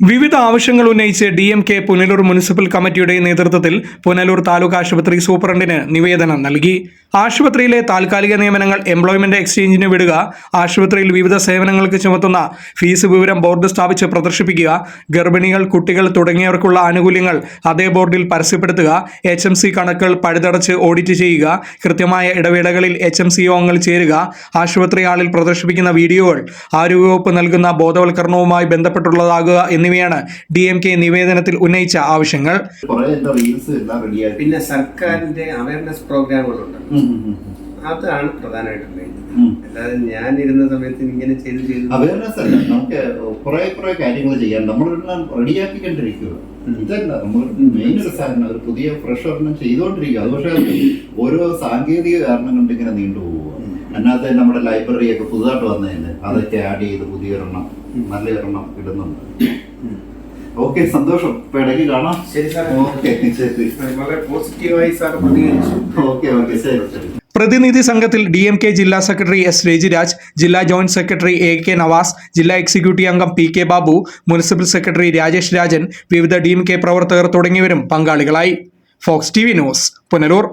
വിവിധ ആവശ്യങ്ങൾ ഉന്നയിച്ച് D M K Punalur municipal കമ്മിറ്റിയുടെ നേതൃത്വത്തിൽ പുനലൂർ താലൂക്ക് ആശുപത്രി സൂപ്രണ്ടിന് നിവേദനം നൽകി. ആശുപത്രിയിലെ താൽക്കാലിക നിയമനങ്ങൾ എംപ്ലോയ്മെന്റ് എക്സ്ചേഞ്ചിന് വിടുക ആശുപത്രിയിൽ വിവിധ സേവനങ്ങൾക്ക് ചുമത്തുന്ന ഫീസ് വിവരം ബോർഡ് സ്ഥാപിച്ച് പ്രദർശിപ്പിക്കുക ഗർഭിണികൾ കുട്ടികൾ തുടങ്ങിയവർക്കുള്ള ആനുകൂല്യങ്ങൾ അതേ ബോർഡിൽ പരസ്യപ്പെടുത്തുക എച്ച് എം സി കണക്കുകൾ പഴുതടച്ച് ഓഡിറ്റ് ചെയ്യുക കൃത്യമായ ഇടവേളകളിൽ എച്ച് എം സി യോഗങ്ങൾ ചേരുക ആശുപത്രി ഹാളിൽ പ്രദർശിപ്പിക്കുന്ന വീഡിയോകൾ ആരോഗ്യവകുപ്പ് നൽകുന്ന ബോധവൽക്കരണവുമായി ബന്ധപ്പെട്ടുള്ളതാകുക എന്നിവയാണ് ഡി എം കെ നിവേദനത്തിൽ ഉന്നയിച്ച ആവശ്യങ്ങൾ. പിന്നെ സർക്കാരിന്റെ അവയർനെസ് പ്രോഗ്രാമുകളുണ്ട് അതാണ് പ്രധാനമായിട്ടും വേണ്ടത് അല്ലാതെ ഞാൻ ഇരുന്ന സമയത്ത് ഇങ്ങനെ ചെയ്ത് ചെയ്ത് അവയർനെസ് അല്ല നമുക്ക് കുറെ കുറെ കാര്യങ്ങൾ ചെയ്യാൻ. നമ്മളെല്ലാം റെഡിയാക്കിക്കൊണ്ടിരിക്കുക. ഇതല്ല നമ്മൾ മെയിൻ ഒരു സാധനം ഒരു പുതിയ ഫ്രഷ് ഒരെണ്ണം ചെയ്തുകൊണ്ടിരിക്കുക. അത് പക്ഷേ ഓരോ സാങ്കേതിക കാരണം കൊണ്ട് ഇങ്ങനെ നീണ്ടുപോകുക അതിനകത്ത് നമ്മുടെ ലൈബ്രറി ഒക്കെ പുതുതായിട്ട് വന്നതിന് അതൊക്കെ ആഡ് ചെയ്ത് പുതിയ ഒരെണ്ണം നല്ല ഒരെണ്ണം ഇടുന്നുണ്ട് ഓക്കെ സന്തോഷം. ഇപ്പൊ ഇടയ്ക്ക് കാണാം. ശരി സാർ ഓക്കെ ശരി വളരെ പോസിറ്റീവായി സാർ പ്രതികരിച്ചു. ഓക്കെ ഓക്കെ ശരി ശരി. പ്രതിനിധി സംഘത്തിൽ ഡി എം കെ ജില്ലാ സെക്രട്ടറി എസ് രജിരാജ് ജില്ലാ joint secretary A K Navas ജില്ലാ എക്സിക്യൂട്ടീവ് അംഗം P K Babu municipal secretary Rajesh Rajan വിവിധ ഡി എം കെ പ്രവർത്തകർ തുടങ്ങിയവരും പങ്കാളികളായി. Fox T V news Punalur.